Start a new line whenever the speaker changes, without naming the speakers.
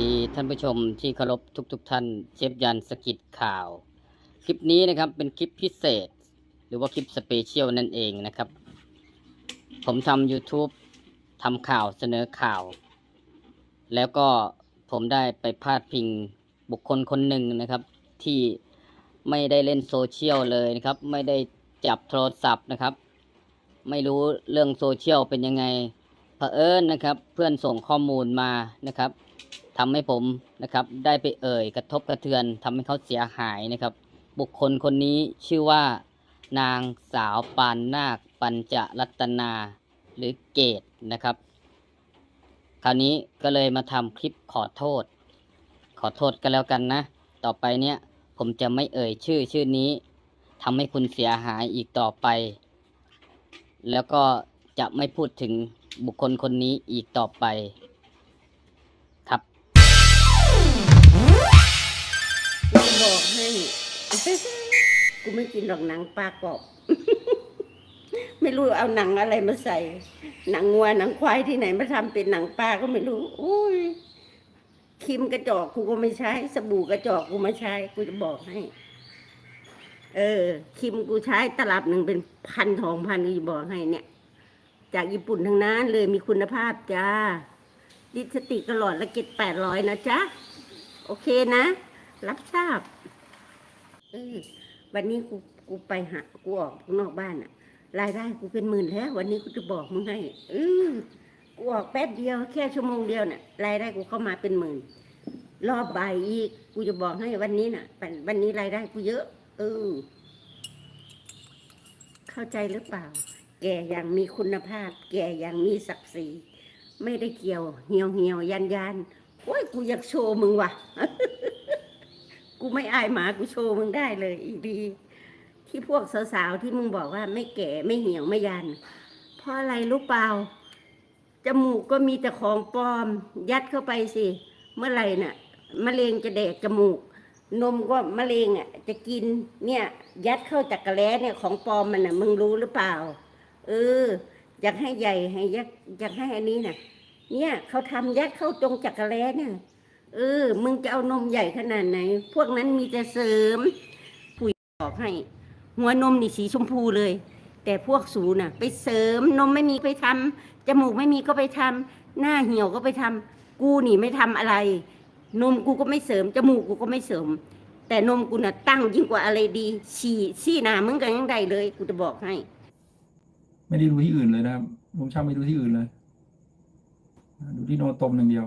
ดีท่านผู้ชมที่เคารพทุกๆทท่านเชฟยันสกิดข่าว คลิปนี้นะครับเป็นคลิปพิเศษ หรือว่าคลิปสเปเชียลนั่นเองนะครับ ผมทำ YouTube ทำข่าวเสนอข่าว แล้วก็ผมได้ไปพาดพิงบุคคลคนหนึ่งนะครับ ที่ไม่ได้เล่นโซเชียลเลยนะครับ ไม่ได้จับโทรศัพท์นะครับ ไม่รู้เรื่องโซเชียลเป็นยังไงเผอิญนะครับ เพื่อนส่งข้อมูลมานะครับ ทำให้ผมนะครับ ได้ไปเอ่ยกระทบกระเทือนทำให้เขาเสียหายนะครับ บุคคลคนนี้ชื่อว่า นางสาวปานนาคปัญจรัตนาหรือเกตนะครับ คราวนี้ก็เลยมาทำคลิปขอโทษ ขอโทษกันแล้วกันนะ ต่อไปเนี่ยผมจะไม่เอ่ยชื่อชื่อนี้ทำให้คุณเสียหายอีกต่อไป แล้วก็จะไม่พูดถึงบุคคลคนนี้อีกต่อไป
กูไม่กินหรอกหนังปลากรอบ ไม่รู้เอาหนังอะไรมาใส่ หนังวัวหนังควายที่ไหนมาทำเป็นหนังปลาก็ไม่รู้อุ้ยครีมกระจอกกูก็ไม่ใช้ สบู่กระจอกกูมาใช้กูจะบอกให้ เออครีมกูใช้ตลับหนึ่งเป็นพันสองพันกูจะบอกให้เนี่ย จากญี่ปุ่นทั้งนั้นเลยมีคุณภาพจ้าดิสติกกระหลอดละเก็ดแปดร้อยนะจ๊ะ โอเคนะ รับทราบ เออวันนี้กูกูไปหากูออกข้างนอกบ้านอะรายได้กูเป็นหมื่นแล้ว วันนี้กูจะบอกมึงให้เออกูออกแป๊บเดียวแค่ชั่วโมงเดียวเนี่ยรายได้กูเข้ามาเป็นหมื่น รอบบ่ายอีกกูจะบอกให้วันนี้น่ะวันวันนี้รายได้กูเยอะเออเข้าใจหรือเปล่า แกอย่างมีคุณภาพ แกอย่างมีศักดิ์ศรีไม่ได้เกี่ยวเหี่ยวเหี่ยวยันยันโอ้ยกูอยากโชว์มึงว่ะ กูไม่อายหมากูโชว์มึงได้เลยอีดี ที่พวกสาวๆที่มึงบอกว่าไม่แก่ไม่เหี่ยวไม่ยัน เพราะอะไรรู้เปล่าจมูกก็มีแต่ของปลอม ยัดเข้าไปสิ เมื่อไหร่น่ะมะเร็งจะแดกจมูก นมก็มะเร็งอะ จะกินเนี่ย ยัดเข้าจักระแล้เนี่ยของปลอมมันน่ะ มึงรู้หรือเปล่า เอออยากให้ใหญ่ให้ยักอยากให้อันนี้น่ะ เนี่ยเขาทำยัดเข้าตรงจักระแล้เนี่ย เออ มึงจะเอานมใหญ่ขนาดไหน พวกนั้นมีแต่เสริมปุ๋ยบอกให้ หัวนมนี่สีชมพูเลย แต่พวกสูน่ะ ไปเสริมนมไม่มีไปทำจมูกไม่มีก็ไปทำหน้าเหี่ยวก็ไปทำกูนี่ไม่ทำอะไร นมกูก็ไม่เสริมจมูกกูก็ไม่เสริม แต่นมกูน่ะตั้งยิ่งกว่าอะไรดีฉี่ซี่หนามึงกันยังไงเลยกูจะบอกให้
ไม่ได้ดูที่อื่นเลยนะครับลุงช่างไม่ดูที่อื่นเลย ดูที่โนตมหนึ่งเดียว